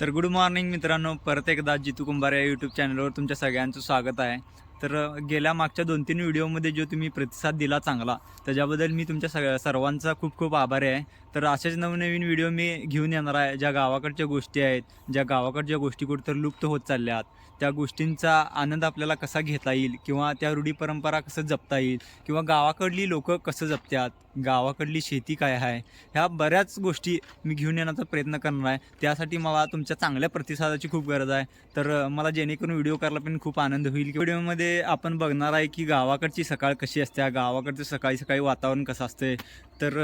तर good morning मित्रांनो. परत एकदा जितू कुंभार या यूट्यूब चॅनलवर तुमच्या सगळ्यांचं स्वागत आहे. तर गेल्या मागच्या दोन तीन व्हिडिओमध्ये जो तुम्ही प्रतिसाद दिला चांगला त्याच्याबद्दल मी तुमच्या सगळ्या सर्वांचा खूप खूप आभारी आहे. तर असेच नवनवीन व्हिडिओ मी घेऊन येणार आहे. ज्या गावाकडच्या गोष्टी आहेत ज्या गावाकडच्या गोष्टी कुठेतर लुप्त होत चालल्यात त्या गोष्टींचा आनंद आपल्याला कसा घेता येईल किंवा त्या रूढी परंपरा कसं जपता येईल किंवा गावाकडली लोकं कसं जपतात गावाकडली शेती काय आहे ह्या बऱ्याच गोष्टी मी घेऊन येण्याचा प्रयत्न करणार आहे. त्यासाठी मला तुमच्या चांगल्या प्रतिसादाची खूप गरज आहे. तर मला जेणेकरून व्हिडिओ करायला पण खूप आनंद होईल. व्हिडिओमध्ये आपण बघणार आहे की गावाकडची सकाळ कशी असते गावाकडचं सकाळी सकाळी वातावरण कसं असते तर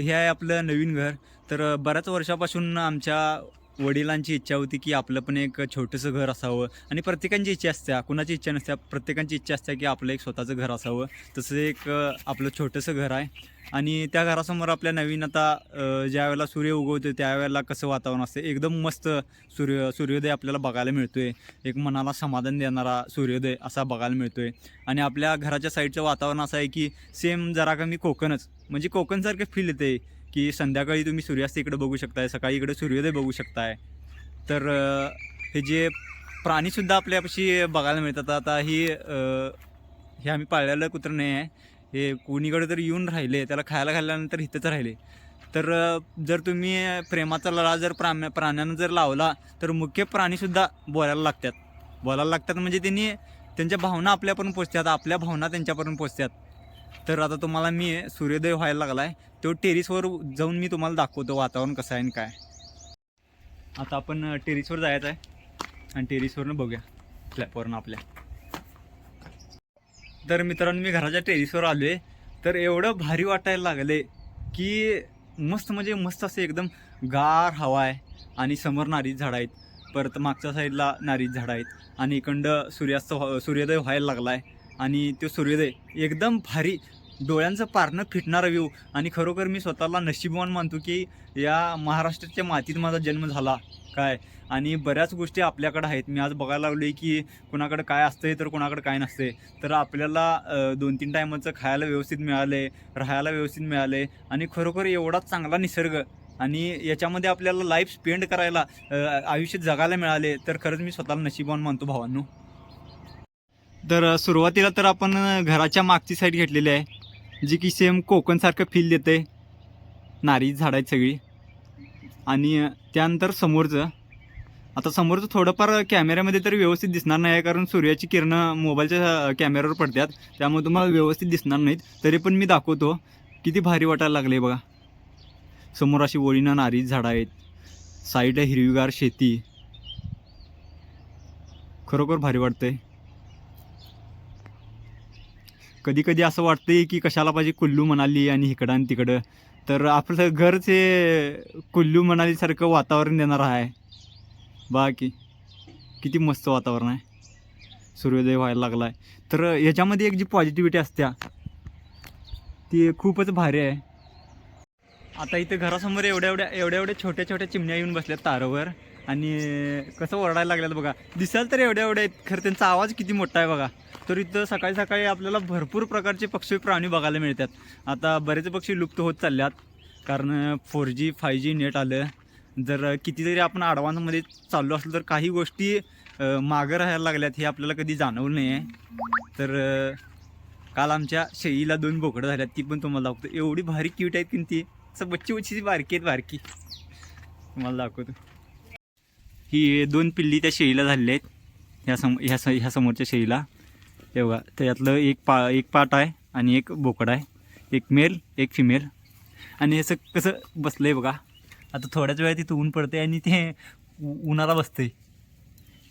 हे आहे आपलं नवीन घर. तर बऱ्याच वर्षापासून आमच्या वडिलांची इच्छा होती की आपलं पण एक छोटंसं घर असावं. आणि प्रत्येकांची इच्छा असते. कुणाची इच्छा नसते. प्रत्येकांची इच्छा असते की आपलं एक स्वतःचं घर असावं. तसं एक आपलं छोटंसं घर आहे. आणि त्या घरासमोर आपल्या नवीन आता ज्या वेळेला सूर्य उगवतो त्यावेळेला कसं वातावरण असतं? एकदम मस्त सूर्य सूर्योदय आपल्याला बघायला मिळतो आहे एक मनाला समाधान देणारा सूर्योदय असा बघायला मिळतो आहे आणि आपल्या घराच्या साईडचं वातावरण असं आहे की सेम जरा कमी कोकणच. म्हणजे कोकणसारखं फील येते की संध्याकाळी तुम्ही सूर्यास्त इकडे बघू शकताय सकाळी इकडे सूर्योदय बघू शकताय. तर हे जे प्राणीसुद्धा आपल्यापाशी बघायला मिळतात आता ही हे आम्ही पाळलेलं कुत्रं नाही आहे. हे कोणीकडे तर येऊन राहिले त्याला खायला खाल्ल्यानंतर इथंच राहिले. तर जर तुम्ही प्रेमाचा लळा जर प्राण्या प्राण्यांना जर लावला तर मुख्य प्राणीसुद्धा बोलायला लागतात. बोलायला लागतात म्हणजे त्यांनी त्यांच्या भावना आपल्यापर्यंत पोचतात आपल्या भावना त्यांच्यापर्यंत पोचतात तर आता तुम्हाला मी सूर्योदय व्हायला लागला आहे तो टेरिसवर जाऊन मी तुम्हाला दाखवतो वातावरण कसं आहे आणि काय. आता आपण टेरिसवर जायचं आहे. आणि टेरिसवरनं बघूया. फ्लॅपवरनं आपल्या. तर मित्रांनो मी घराच्या टेरिसवर आलो आहे तर एवढं भारी वाटायला लागले की मस्त म्हणजे मस्त असं एकदम गार हवा आहे आणि समोर नारीच झाडं आहेत. परत मागच्या साईडला नारीच झाडं आहेत. आणि इकडं सूर्यास्त सूर्योदय व्हायला लागला आहे आणि तो सूर्योदय एकदम भारी डोळ्यांचं पारणं फिटणारा व्यू आणि खरोखर मी स्वतःला नशीबवान मानतो की या महाराष्ट्राच्या मातीत माझा जन्म झाला. काय? आणि बऱ्याच गोष्टी आपल्याकडे आहेत. मी आज बघायला लागलो की कुणाकडं काय असतंय तर कुणाकडं काय नसते तर आपल्याला दोन तीन टायमाचं खायला व्यवस्थित मिळाले राहायला व्यवस्थित मिळाले आणि खरोखर एवढा चांगला निसर्ग. आणि याच्यामध्ये आपल्याला लाईफ स्पेंड करायला आयुष्य जगायला मिळाले तर खरंच मी स्वतःला नशीबवान मानतो भावांनो. तर सुरुवातीला तर आपण घराच्या मागची साईड घेतलेली आहे. जी की सेम कोकणसारखं फील देते. नारी झाडं आहेत सगळी. आणि त्यानंतर समोरचं. आता समोरचं थोडंफार कॅमेऱ्यामध्ये तर व्यवस्थित दिसणार नाही आहे कारण सूर्याची किरणं मोबाईलच्या कॅमेऱ्यावर पडतात. त्यामुळे तुम्हाला व्यवस्थित दिसणार नाहीत. तरी पण मी दाखवतो. किती भारी वाटायला लागले बघा. समोर अशी ओळीनं नारी झाडं आहेत. साईडला हिरवीगार शेती. खरोखर भारी वाटतंय. कधी कधी असं वाटतंय की कशाला पाहिजे कुल्लू मनाली आणि इकडं आणि तिकडं. तर आपलं घरचे कुल्लू मनालीसारखं वातावरण देणार आहे. बाकी किती मस्त वातावरण आहे. सूर्योदय व्हायला लागला आहे तर याच्यामध्ये एक जी पॉझिटिव्हिटी असत्या ती खूपच भारी आहे. आता इथं घरासमोर एवढ्या एवढ्या एवढ्या एवढ्या छोट्या छोट्या चिमण्या येऊन बसल्यात तारावर. आणि कसं ओरडायला लागलेलं बघा. दिसाल तर एवढ्या एवढ्या आहेत. खरं त्यांचा आवाज किती मोठा आहे बघा. तर इथं सकाळी सकाळी आपल्याला भरपूर प्रकारचे पक्षी प्राणी बघायला मिळतात. आता बरेच पक्षी लुप्त होत चालल्यात. कारण four G five G net आलं. जर कितीतरी आपण ॲडव्हान्समध्ये चाललो असलो तर काही गोष्टी मागं राहायला लागल्यात हे आपल्याला कधी जाणवलं नाही आहे तर काल आमच्या शेळीला दोन बोकडं झाल्यात. ती पण तुम्हाला दाखवतो. एवढी भारी क्यूट आहेत की ती. असं बच्ची बच्ची बारकी आहेत बारकी. तुम्हाला दाखवतो. ही दोन पिल्ली त्या शेळीला झालेल्या आहेत. ह्या सम ह्या स ह्या समोरच्या शेळीला. हे बघा त्यातलं एक पा एक पाट आहे आणि एक बोकड आहे. एक मेल एक फिमेल. आणि असं कसं बसलं आहे बघा. आता थोड्याच वेळात तिथं ऊन पडते आणि ते उ- उन्हाला आहे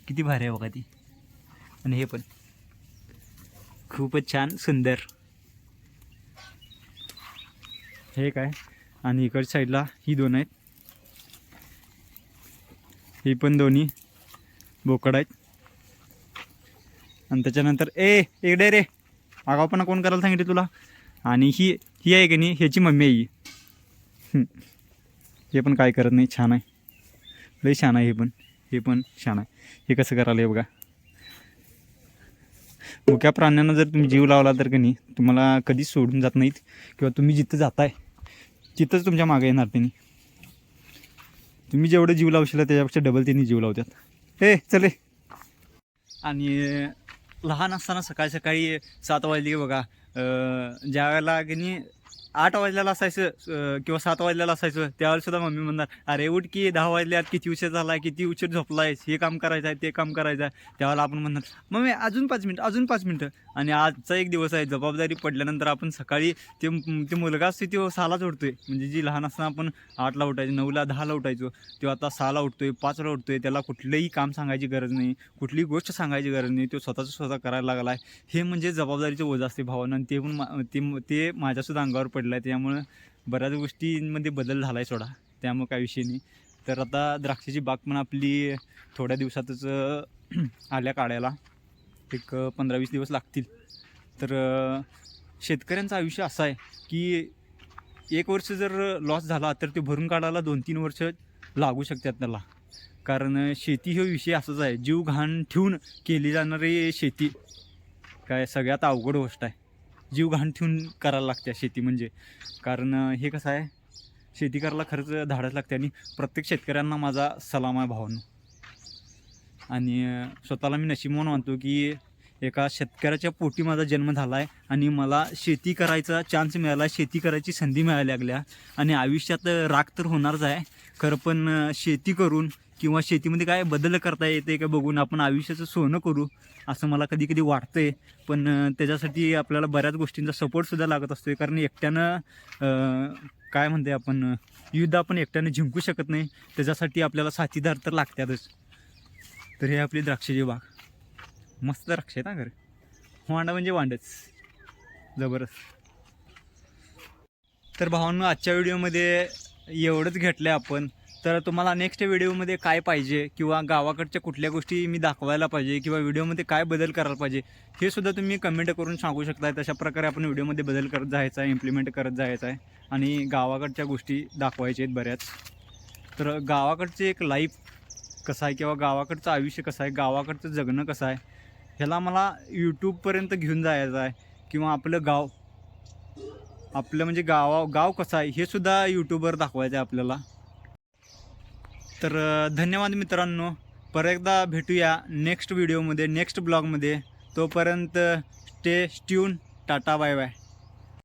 किती भारी आहे बघा ती. आणि हे पण. खूपच छान सुंदर. हे काय? आणि इकडच्या साईडला ही दोन आहेत. ही पण दोन्ही बोकड आहेत. आणि त्याच्यानंतर ए इकडे रे. आगावपणा कोण करायला सांगितले तुला? आणि ही ही आहे की नाही? ह्याची मम्मी आहे ही. हे पण काय करत नाही छान आहे. लई छान आहे हे पण. हे पण छान आहे. हे कसं करायला आहे बघा. मुक्या प्राण्यांना जर तुम्ही जीव लावला तर की नाही तुम्हाला कधीच सोडून जात नाहीत. किंवा तुम्ही जिथं जाताय तिथंच तुमच्या मागे येणार त्यांनी तुम्ही जेवढं जीव लावशील त्याच्यापेक्षा डबल त्यांनी जीव लावतात हे चले. आणि लहान असताना सकाळी सकाळी सात वाजली की बघा ज्या वेळेला की नाही आठ वाजल्याला असायचं किंवा सात वाजल्याला असायचं त्यावेळेला सुद्धा मम्मी म्हणणार अरे उठ की दहा वाजल्यात किती उशीर झाला किती उशीर आहेस हे काम करायचं आहे ते काम करायचं आहे त्यावेळेला आपण म्हणणार मम्मी अजून पाच मिनिटं अजून पाच मिनिटं. आणि आजचा एक दिवस आहे जबाबदारी पडल्यानंतर आपण सकाळी ते ते मुलगा असतो तो सहालाच उठतोय म्हणजे जी लहान असताना आपण आठला उठायचो नऊला दहाला उठायचो तो आता सहाला उठतोय पाचला उठतोय त्याला कुठलंही काम सांगायची गरज नाही कुठलीही गोष्ट सांगायची गरज नाही तो स्वतःचं स्वतः करायला लागला आहे हे म्हणजे जबाबदारीचं ओझं असते भावना आणि ते पण मा- ते ते माझ्यासुद्धा अंगावर पडलं. आहे त्यामुळं बऱ्याच गोष्टींमध्ये बदल झाला आहे सोडा. त्यामुळं काय विषय नाही. तर आता द्राक्षाची बाग पण आपली थोड्या दिवसातच आल्या काढायला. एक पंधरा वीस दिवस लागतील. तर शेतकऱ्यांचं आयुष्य असं आहे की एक वर्ष जर लॉस झाला तर ते भरून काढायला दोन तीन वर्ष लागू शकतात त्याला. कारण शेती हा विषय असाच आहे. जीव घाण ठेवून केली जाणारी शेती काय सगळ्यात अवघड गोष्ट आहे. जीव घाण ठेवून करायला लागते शेती म्हणजे. कारण हे कसं आहे शेती करायला खरंच धाडच लागते आणि प्रत्येक शेतकऱ्यांना माझा सलाम आहे भावांनो. आणि स्वतःला मी नशीबवान मानतो की एका शेतकऱ्याच्या पोटी माझा जन्म झाला आहे आणि मला शेती करायचा चान्स मिळाला शेती करायची संधी मिळायला लागल्या. आणि आयुष्यात राग तर होणारच आहे. खरं पण शेती करून किंवा शेतीमध्ये काय बदल करता येते का बघून आपण आयुष्याचं सोनं करू असं मला कधी कधी वाटतंय. पण त्याच्यासाठी आपल्याला बऱ्याच गोष्टींचा सपोर्टसुद्धा लागत असतो आहे कारण एकट्यानं काय म्हणते आपण युद्ध आपण एकट्यानं जिंकू शकत नाही. त्याच्यासाठी आपल्याला साथीदार तर लागतातच. तर हे आपली द्राक्षाची बाग. मस्त द्राक्ष आहेत ना घर. वांडा म्हणजे वांडच. जबरदस्त. तर भावांनो आजच्या व्हिडिओमध्ये एवढंच घेतलं आहे आपण. तर तुम्हाला नेक्स्ट व्हिडिओमध्ये काय पाहिजे किंवा गावाकडच्या कुठल्या गोष्टी मी दाखवायला पाहिजे किंवा व्हिडिओमध्ये काय बदल करायला पाहिजे हे सुद्धा तुम्ही कमेंट करून सांगू शकता तशा प्रकारे आपण व्हिडिओमध्ये बदल करत जायचा आहे इम्प्लिमेंट करत जायचं आहे आणि गावाकडच्या गोष्टी दाखवायच्या आहेत बऱ्याच. तर गावाकडचे एक लाईफ कसं आहे किंवा गावाकडचं आयुष्य कसं आहे गावाकडचं जगणं कसं आहे ह्याला मला यूट्यूबपर्यंत घेऊन जायचं आहे किंवा आपलं गाव आपलं म्हणजे गावा गाव कसं आहे हे सुद्धा यूट्यूबवर दाखवायचं आहे आपल्याला. तर धन्यवाद मित्रांनो. परत एकदा भेटूया नेक्स्ट व्हिडिओमध्ये नेक्स्ट ब्लॉगमध्ये. तोपर्यंत stay tune tata bye bye.